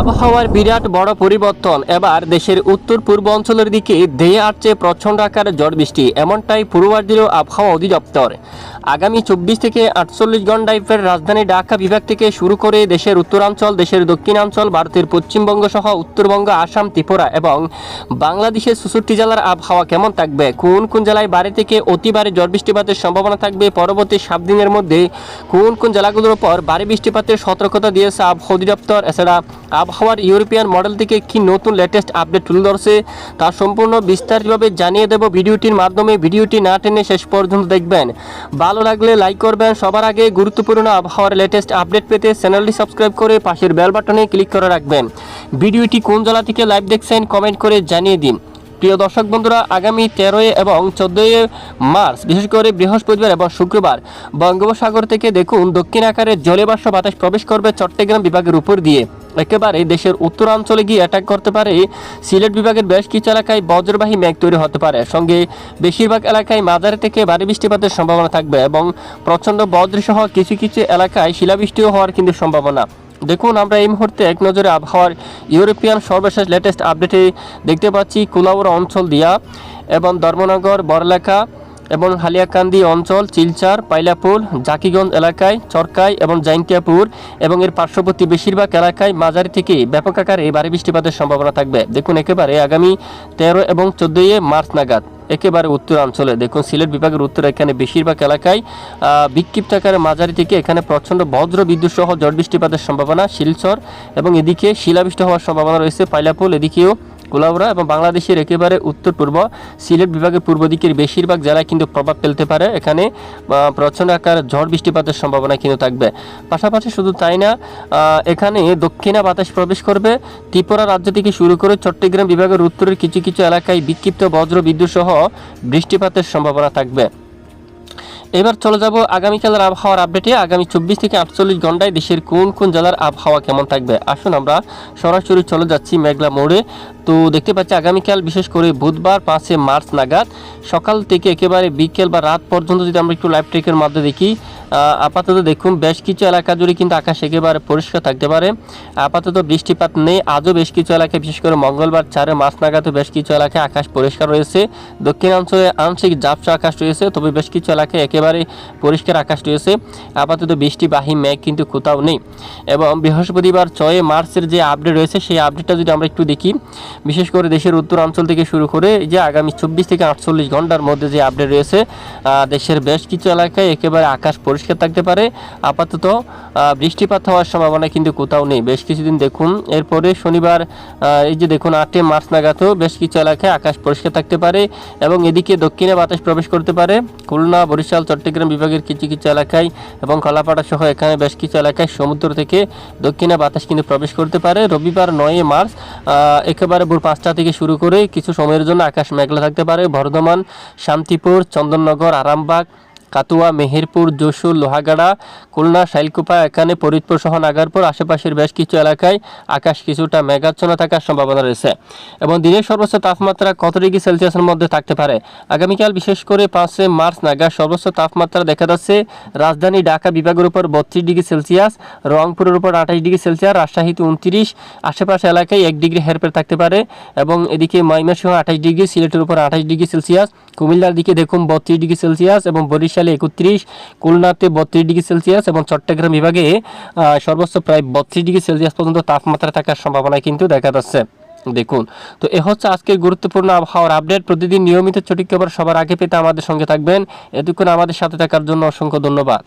আবহাওয়ার বিরাট বড় পরিবর্তন। এবার দেশের উত্তর পূর্ব অঞ্চলের দিকে ধেয়ে আসছে প্রচণ্ড আকারে ঝড় বৃষ্টি। এমনটাই পূর্বাভাস দিল আবহাওয়া অধিদপ্তর। আগামী চব্বিশ থেকে আটচল্লিশ ঘন্টায় ফের রাজধানী ঢাকা বিভাগ থেকে শুরু করে দেশের উত্তরাঞ্চল, দেশের দক্ষিণাঞ্চল, ভারতের পশ্চিমবঙ্গ সহ উত্তরবঙ্গ, আসাম, ত্রিপুরা এবং বাংলাদেশের চৌষট্টি জেলার আবহাওয়া কেমন থাকবে? কোন কোন জেলায় বাড়ি থেকে অতি ভারী ঝড় বৃষ্টিপাতের সম্ভাবনা থাকবে? পরবর্তী সাত দিনের মধ্যে কোন কোন জেলাগুলোর উপর ভারী বৃষ্টিপাতের সতর্কতা দিয়েছে আবহাওয়া অধিদপ্তর? এছাড়া আবহাওয়ার ইউরোপিয়ান মডেল থেকে কি নতুন লেটেস্ট আপডেট তুলে ধরছে, তা সম্পূর্ণ বিস্তারিতভাবে জানিয়ে দেব ভিডিওটির মাধ্যমে। ভিডিওটি না টেনে শেষ পর্যন্ত দেখবেন। ভালো লাগলে লাইক করবেন। সবার আগে গুরুত্বপূর্ণ আবহাওয়ার লেটেস্ট আপডেট পেতে চ্যানেলটি সাবস্ক্রাইব করে পাশের বেল বাটনে ক্লিক করে রাখবেন। ভিডিওটি কোন জেলা থেকে লাইভ দেখছেন কমেন্ট করে জানিয়ে দিন। প্রিয় দর্শক বন্ধুরা, আগামী তেরোই এবং চোদ্দোই মার্চ, বিশেষ করে বৃহস্পতিবার এবং শুক্রবার, বঙ্গোপসাগর থেকে দেখুন, দক্ষিণ আকারে জলীয়বাষ্প বাতাস প্রবেশ করবে চট্টগ্রাম বিভাগের উপর দিয়ে। একেবারে দেশের উত্তরাঞ্চলে গিয়ে অ্যাটাক করতে পারে। সিলেট বিভাগের বেশ কিছু এলাকায় বজ্রবাহী মেঘ তৈরি হতে পারে। সঙ্গে বেশিরভাগ এলাকায় মাঝারি থেকে ভারী বৃষ্টিপাতের সম্ভাবনা থাকবে এবং প্রচণ্ড বজ্রসহ কিছু কিছু এলাকায় শিলাবৃষ্টিও হওয়ার কিন্তু সম্ভাবনা। দেখুন, আমরা এই মুহূর্তে এক নজরে আবহাওয়ার ইউরোপিয়ান সর্বশেষ লেটেস্ট আপডেটে দেখতে পাচ্ছি কুলাউড়া অঞ্চল দিয়া এবং ধর্মনগর বড়লেখা এবং হালিয়াকান্দি অঞ্চল, চিলচার, পাইলাপুর, জাকিগঞ্জ এলাকায়, চরকাই এবং জাইন্টিয়াপুর এবং এর পার্শ্ববর্তী বেশিরভাগ এলাকায় মাঝারি থেকে ব্যাপক আকারে ভারী বৃষ্টিপাতের সম্ভাবনা থাকবে। দেখুন একেবারে আগামী তেরো এবং চোদ্দই মার্চ নাগাদ, একেবারে উত্তরাঞ্চলে। দেখুন সিলেট বিভাগের উত্তরে এখানে বেশিরভাগ এলাকায় বিক্ষিপ্ত আকারে মাঝারি থেকে এখানে প্রচণ্ড বজ্র বিদ্যুৎ সহ ঝড় বৃষ্টিপাতের সম্ভাবনা। শিলচর এবং এদিকে শিলাবৃষ্টি হওয়ার সম্ভাবনা রয়েছে। পাইলাপুল এদিকেও কুলাউড়া এবং বাংলাদেশের একেবারে উত্তর পূর্ব সিলেট বিভাগের পূর্ব দিকের বেশিরভাগ জেলায় কিন্তু প্রভাব ফেলতে পারে। এখানে প্রচণ্ড আকার ঝড় বৃষ্টিপাতের সম্ভাবনা কিন্তু থাকবে। পাশাপাশি শুধু তাই না এখানে দক্ষিণা বাতাস প্রবেশ করবে। ত্রিপুরা রাজ্য থেকে শুরু করে চট্টগ্রাম বিভাগের উত্তরের কিছু কিছু এলাকায় বিক্ষিপ্ত বজ্র, বিদ্যুৎ সহ বৃষ্টিপাতের সম্ভাবনা থাকবে। এবার চলে যাব আগামীকালের আবহাওয়ার আপডেটে। আগামী চব্বিশ থেকে আটচল্লিশ ঘন্টায় দেশের কোন কোন জেলার আবহাওয়া কেমন থাকবে? আসুন আমরা সরাসরি চলে যাচ্ছি মেঘলা মোড়ে। তো দেখতে পাচ্ছি আগামীকাল, বিশেষ করে বুধবার পাঁচে মার্চ নাগাদ, সকাল থেকে একেবারে বিকেল বা রাত পর্যন্ত যদি আমরা একটু লাইভ ট্রেকের মাধ্যমে দেখি আপাতত দেখুন, বেশ কিছু এলাকা জুড়ে কিন্তু আকাশ একেবারে পরিষ্কার থাকতে পারে। আপাতত বৃষ্টিপাত নেই, আজও বেশ কিছু এলাকায়, বিশেষ করে মঙ্গলবার চারে মার্চ নাগাদও বেশ কিছু এলাকায় আকাশ পরিষ্কার রয়েছে। দক্ষিণাঞ্চলে আংশিক ঝাপসা আকাশ রয়েছে, তবে বেশ কিছু এলাকায় একেবারে পরিষ্কার আকাশ রয়েছে। আপাতত বৃষ্টিবাহী মেঘ কিন্তু কোথাও নেই। এবং বৃহস্পতিবার ছয় মার্চের যে আপডেট রয়েছে, সেই আপডেটটা যদি আমরা একটু দেখি বিশেষ করে দেশের উত্তরাঞ্চল থেকে শুরু করে যে আগামী চব্বিশ থেকে আটচল্লিশ ঘণ্টার মধ্যে যে আপডেট রয়েছে দেশের বেশ কিছু এলাকায় একেবারে আকাশ পরিষ্কার থাকতে পারে। আপাতত বৃষ্টিপাত হওয়ার সম্ভাবনা কিন্তু কোথাও নেই। বেশ কিছুদিন দেখুন এরপরে শনিবার এই যে দেখুন আটই মার্চ নাগাদও বেশ কিছু এলাকায় আকাশ পরিষ্কার থাকতে পারে এবং এদিকে দক্ষিণে বাতাস প্রবেশ করতে পারে। খুলনা বরিশাল চট্টগ্রাম বিভাগের কিছু কিছু এলাকায় এবং কলাপাড়া সহ এখানে বেশ কিছু এলাকায় সমুদ্র থেকে দক্ষিণে বাতাস কিন্তু প্রবেশ করতে পারে। রবিবার নয় মার্চ আহ, একেবারে ভোর পাঁচটা থেকে শুরু করে কিছু সময়ের জন্য আকাশ মেঘলা থাকতে পারে। বর্ধমান, শান্তিপুর, চন্দননগর, আরামবাগ কাতুয়া, মেহেরপুর, যশোর, লোহাগাড়া, খুলনা, শাইলকুপা, এখানে ফরিদপুর সহ নাগারপুর আশেপাশের বেশ কিছু এলাকায় আকাশ কিছুটা মেঘাচ্ছন্ন থাকার সম্ভাবনা রয়েছে। এবং দিনের সর্বোচ্চ তাপমাত্রা কত ডিগ্রি সেলসিয়াসের মধ্যে থাকতে পারে? আগামীকাল বিশেষ করে পাঁচে মার্চ নাগাদ সর্বোচ্চ তাপমাত্রা দেখা যাচ্ছে রাজধানী ঢাকা বিভাগের উপর বত্রিশ ডিগ্রি সেলসিয়াস, রংপুরের উপর আঠাশ ডিগ্রি সেলসিয়াস, রাজশাহীতে উনত্রিশ আশেপাশে এলাকায় এক ডিগ্রি হেরফের থাকতে পারে এবং এদিকে ময়মনসিংহ আঠাশ ডিগ্রি, সিলেটের উপর আঠাশ ডিগ্রি সেলসিয়াস, কুমিল্লার দিকে দেখুন বত্রিশ ডিগ্রি সেলসিয়াস এবং বরিশালে একত্রিশ, খুলনাতে বত্রিশ ডিগ্রি সেলসিয়াস এবং চট্টগ্রাম বিভাগে সর্বোচ্চ প্রায় বত্রিশ ডিগ্রি সেলসিয়াস পর্যন্ত তাপমাত্রা থাকার সম্ভাবনা কিন্তু দেখা যাচ্ছে। দেখুন, তো এ হচ্ছে আজকের গুরুত্বপূর্ণ আবহাওয়ার আপডেট। প্রতিদিন নিয়মিত ছুটি খবর সবার আগে পেতে আমাদের সঙ্গে থাকবেন। এতক্ষণ আমাদের সাথে থাকার জন্য অসংখ্য ধন্যবাদ।